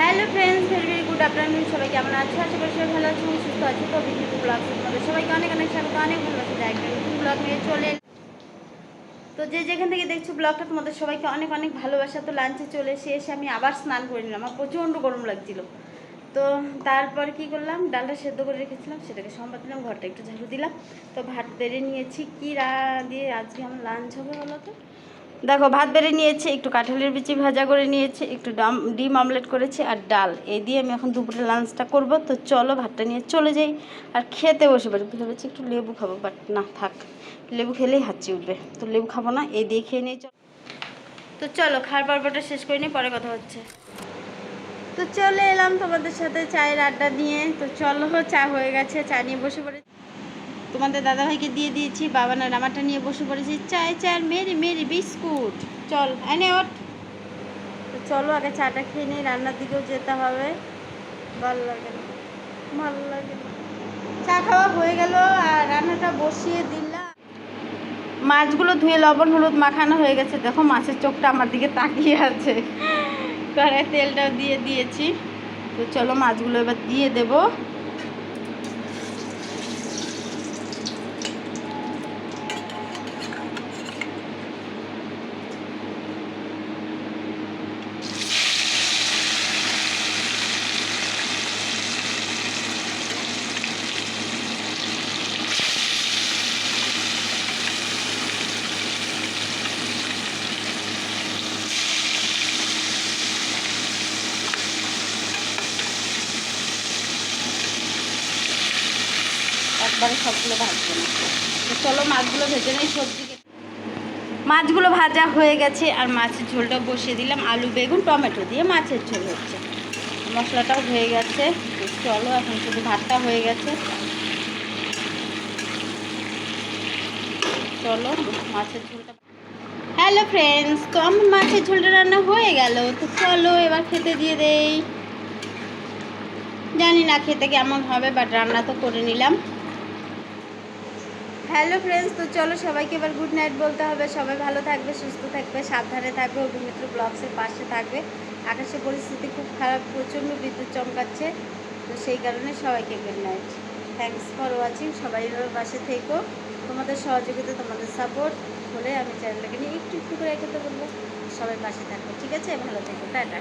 Hello friends very very good afternoon সবাই কেমন আছো? আশা করি সবাই ভালো আছো, সুস্থ আছি। তো বিভিন্ন ব্লগ তোমাদের সবাইকে অনেক অনেক স্বাগত, অনেক ভালোবাসা। নতুন ব্লগ নিয়ে চলে। তো যে যেখান থেকে দেখছ ব্লগটা তোমাদের সবাইকে অনেক অনেক ভালোবাসা। তো লাঞ্চে চলে এসে এসে আমি আবার স্নান করে নিলাম। আমার প্রচণ্ড গরম লাগছিল। তো তারপর কি করলাম? ডালটা সেদ্ধ করে রেখেছিলাম, সেটাকে সম্বাদ দিলাম, ঘরটা একটু ঝাড়ু দিলাম। তো ভাত বেড়ে নিয়েছি। কী রা দিয়ে আজকে আমার লাঞ্চ হবে বলো তো? দেখো, ভাত বেড়ে নিয়েছে, একটু কাঁঠালের বিচি ভাজা করে নিয়েছে, একটু ডাম, ডিম অমলেট করেছি আর ডাল। এই দিয়ে আমি এখন দুপুরে লাঞ্চটা করব। তো চলো ভাতটা নিয়ে চলে যাই আর খেতে বসে পারি ভেবেছি একটু লেবু খাব বাট না, থাক। লেবু খেলেই হাঁচি উঠবে তো লেবু খাব না, এই দিয়ে খেয়ে নিয়ে চলো। তো চলো, খাওয়ার পর্বটা শেষ করে নিয়ে পরে কথা হচ্ছে। তো চলে এলাম তোমাদের সাথে চায়ের আড্ডা নিয়ে। তো চলো, চা হয়ে গেছে, চা নিয়ে বসে পড়ে তোমাদের দাদাভাইকে দিয়ে দিয়েছি, বাবা না আমারটা নিয়ে বসে পড়েছি, চায় চার মেরি মেরি বিস্কুট। চল এনে ওঠ। তো চলো, আগে চাটা খেয়ে নিই, রান্নার দিকেও যেতে হবে। ভালো লাগে না, ভালো লাগে না। চা খাওয়া হয়ে গেল, আর রান্নাটা বসিয়ে দিলাম। মাছগুলো ধুয়ে লবণ, হলুদ মাখানো হয়ে গেছে। দেখো, মাছের চোখটা আমার দিকে তাকিয়ে আছে। কড়াই তেলটাও দিয়ে দিয়েছি। তো চলো, মাছগুলো এবার দিয়ে দেবো। একবারে সবগুলো ভাজবো না। চলো মাছগুলো ভেজে নেই, সবজি মাছগুলো ভাজা হয়ে গেছে, আর মাছের ঝোলটা বসিয়ে দিলাম, আলু, বেগুন, টমেটো দিয়ে মাছের ঝোল হচ্ছে। মশলাটাও হয়ে গেছে চলো এখন শুধু ভাতটা হয়ে গেছে। চলো মাছের ঝোলটা হ্যালো ফ্রেন্ডস তো মাছের ঝোলটা রান্না হয়ে গেল, তো চলো এবার খেতে দিয়ে দেই। জানি না খেতে কেমন হবে বাট রান্না তো করে নিলাম। হ্যালো ফ্রেন্ডস, তো চলো সবাইকে এবার গুড নাইট বলতে হবে। সবাই ভালো থাকবে, সুস্থ থাকবে, সাবধানে থাকবে অভিমিত্র ব্লগসের পাশে থাকবে। আকাশের পরিস্থিতি খুব খারাপ, প্রচণ্ড বিদ্যুৎ চমকাচ্ছে। তো সেই কারণে সবাইকে good night thanks for watching সবাই এভাবে পাশে থেকো। তোমাদের সহযোগিতা, তোমাদের সাপোর্ট হলে আমি চ্যানেলটাকে নিয়ে একটু একটু করে এগোতে বলব। সবাই পাশে থাকবে ঠিক আছে? ভালো থেকো, টাটা।